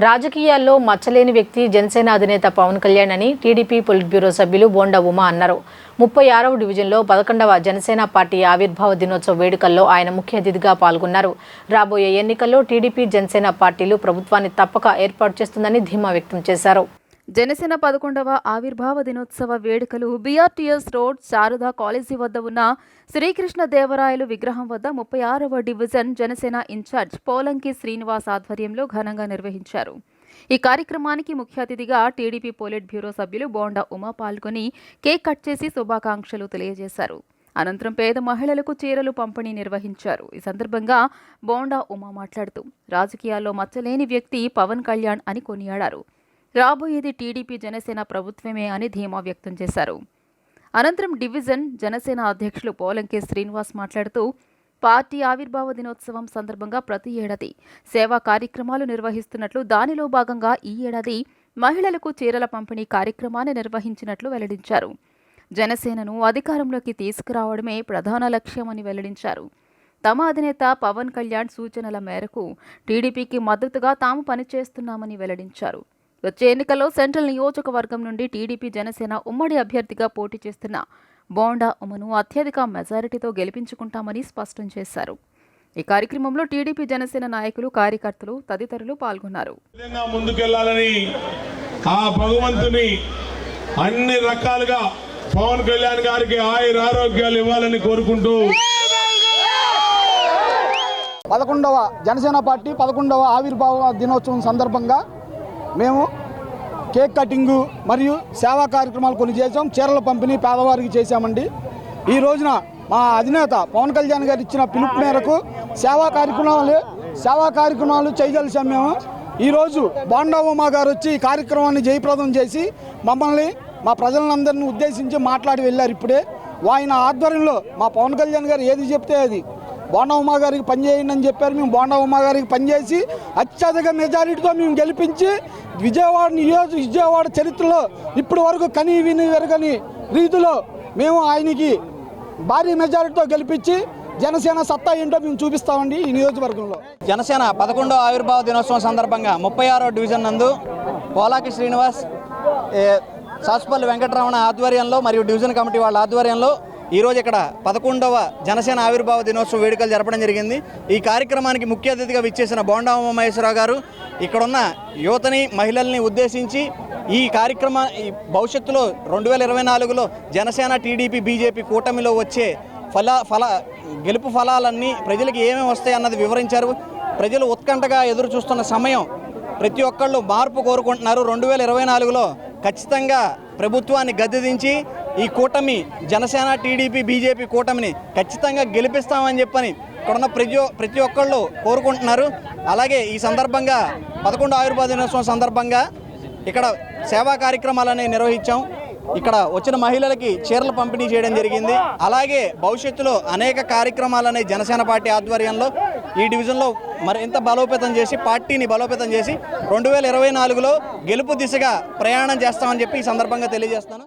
రాజకీయాల్లో మచ్చలేని వ్యక్తి జనసేన అధినేత పవన్ కళ్యాణ్ అని టీడీపీ పొలిట్ బ్యూరో సభ్యులు బోండా ఉమా అన్నారు. ముప్పై ఆరవ డివిజన్లో పదకొండవ జనసేన పార్టీ ఆవిర్భావ దినోత్సవ వేడుకల్లో ఆయన ముఖ్య అతిథిగా పాల్గొన్నారు. రాబోయే ఎన్నికల్లో టీడీపీ జనసేన పార్టీలు ప్రభుత్వాన్ని తప్పక ఏర్పాటు చేస్తుందని ధీమా వ్యక్తం చేశారు. జనసేన పదకొండవ ఆవిర్భావ దినోత్సవ వేడుకలు బీఆర్టీఎస్ రోడ్ శారదా కాలేజీ వద్ద ఉన్న శ్రీకృష్ణ దేవరాయలు విగ్రహం వద్ద ముప్పై ఆరవ డివిజన్ జనసేన ఇన్ఛార్జ్ పోలంకి శ్రీనివాస్ ఆధ్వర్యంలో ఘనంగా నిర్వహించారు. ఈ కార్యక్రమానికి ముఖ్య అతిథిగా టీడీపీ పోలిట్ బ్యూరో సభ్యులు బోండా ఉమా పాల్గొని కేక్ కట్ చేసి శుభాకాంక్షలు తెలియజేశారు. అనంతరం పేద మహిళలకు చీరలు పంపిణీ నిర్వహించారు. ఈ సందర్భంగా బోండా ఉమా మాట్లాడుతూ రాజకీయాల్లో మచ్చలేని వ్యక్తి పవన్ కళ్యాణ్ అని కొనియాడారు. రాబోయేది టీడీపీ జనసేన ప్రభుత్వమే అని ధీమా వ్యక్తం చేశారు. అనంతరం డివిజన్ జనసేన అధ్యక్షులు పోలంకే శ్రీనివాస్ మాట్లాడుతూ పార్టీ ఆవిర్భావ దినోత్సవం సందర్భంగా ప్రతి ఏడాది సేవా కార్యక్రమాలు నిర్వహిస్తున్నట్లు దానిలో భాగంగా ఈ ఏడాది మహిళలకు చీరల పంపిణీ కార్యక్రమాన్ని నిర్వహించినట్లు వెల్లడించారు. జనసేనను అధికారంలోకి తీసుకురావడమే ప్రధాన లక్ష్యమని వెల్లడించారు. తమ అధినేత పవన్ కళ్యాణ్ సూచనల మేరకు టీడీపీకి మద్దతుగా తాము పనిచేస్తున్నామని వెల్లడించారు. వచ్చే ఎన్నికల్లో సెంట్రల్ నియోజకవర్గం నుండి టీడీపీ జనసేన ఉమ్మడి అభ్యర్థిగా పోటీ చేస్తున్న బోండా ఉమను అత్యధిక మెజారిటీతో గెలిపించుకుంటామని స్పష్టం చేశారు. ఈ కార్యక్రమంలో టీడీపీ జనసేన నాయకులు కార్యకర్తలు తదితరులు పాల్గొన్నారు. ముందుకెళ్ళాలని ఆ భగవంతుని అన్ని రకాలుగా పవన్ కళ్యాణ్ గారికి ఆయుర ఆరోగ్యాలు ఇవ్వాలని కోరుకుంటూ పదకొండవ జనసేన పార్టీ పదకొండవ ఆవిర్భావ దినోత్సవం సందర్భంగా మేము కేక్ కటింగు మరియు సేవా కార్యక్రమాలు కొన్ని చేసాం చీరల పంపిణీ పేదవారికి చేశామండి. ఈ రోజున మా అధినేత పవన్ కళ్యాణ్ గారు ఇచ్చిన పిలుపు మేరకు సేవా కార్యక్రమాలు సేవా కార్యక్రమాలు చేయదలిసాం మేము. ఈరోజు బోండా ఉమా గారు వచ్చి ఈ కార్యక్రమాన్ని జయప్రదం చేసి మమ్మల్ని మా ప్రజలందరినీ ఉద్దేశించి మాట్లాడి వెళ్ళారు ఇప్పుడే. ఆయన ఆధ్వర్యంలో మా పవన్ కళ్యాణ్ గారు ఏది చెప్తే అది. బోండా ఉమా గారికి పనిచేయండి అని చెప్పారు. మేము బోండా ఉమా గారికి పనిచేసి అత్యధిక మెజారిటీతో మేము గెలిపించి విజయవాడ నియోజక విజయవాడ చరిత్రలో ఇప్పటి వరకు కని విని వెరగని రీతిలో మేము ఆయనకి భారీ మెజారిటీతో గెలిపించి జనసేన సత్తా ఏంటో మేము చూపిస్తామండి ఈ నియోజకవర్గంలో. జనసేన పదకొండో ఆవిర్భావ దినోత్సవం సందర్భంగా ముప్పై ఆరో డివిజన్ నందు పోలాకి శ్రీనివాస్ ఏ, సాసుపల్లి వెంకటరమణ ఆధ్వర్యంలో మరియు డివిజన్ కమిటీ వాళ్ళ ఆధ్వర్యంలో ఈరోజు ఇక్కడ పదకొండవ జనసేన ఆవిర్భావ దినోత్సవ వేడుకలు జరపడం జరిగింది. ఈ కార్యక్రమానికి ముఖ్య అతిథిగా విచ్చేసిన బోండా ఉమామహేశ్వరరావు గారు ఇక్కడున్న యువతని మహిళల్ని ఉద్దేశించి ఈ కార్యక్రమ ఈ భవిష్యత్తులో రెండు వేల ఇరవై నాలుగులో జనసేన టీడీపీ బీజేపీ కూటమిలో వచ్చే ఫల ఫల గెలుపు ఫలాలన్నీ ప్రజలకు ఏమేమి వస్తాయి అన్నది వివరించారు. ప్రజలు ఉత్కంఠగా ఎదురు చూస్తున్న సమయం ప్రతి ఒక్కళ్ళు మార్పు కోరుకుంటున్నారు. రెండు వేల ఇరవై నాలుగులో ఖచ్చితంగా ప్రభుత్వాన్ని గద్దెదించి ఈ కూటమి జనసేన టీడీపీ బీజేపీ కూటమిని ఖచ్చితంగా గెలిపిస్తామని చెప్పని ఇక్కడున్న ప్రతి ప్రతి ఒక్కళ్ళు కోరుకుంటున్నారు. అలాగే ఈ సందర్భంగా పదకొండు ఆయుర్వేద దినోత్సవం సందర్భంగా ఇక్కడ సేవా కార్యక్రమాలని నిర్వహించాం. ఇక్కడ వచ్చిన మహిళలకి చీరలు పంపిణీ చేయడం జరిగింది. అలాగే భవిష్యత్తులో అనేక కార్యక్రమాలని జనసేన పార్టీ ఆధ్వర్యంలో ఈ డివిజన్లో మరింత బలోపేతం చేసి పార్టీని బలోపేతం చేసి రెండు వేల ఇరవై నాలుగులో గెలుపు దిశగా ప్రయాణం చేస్తామని చెప్పి ఈ సందర్భంగా తెలియజేస్తాను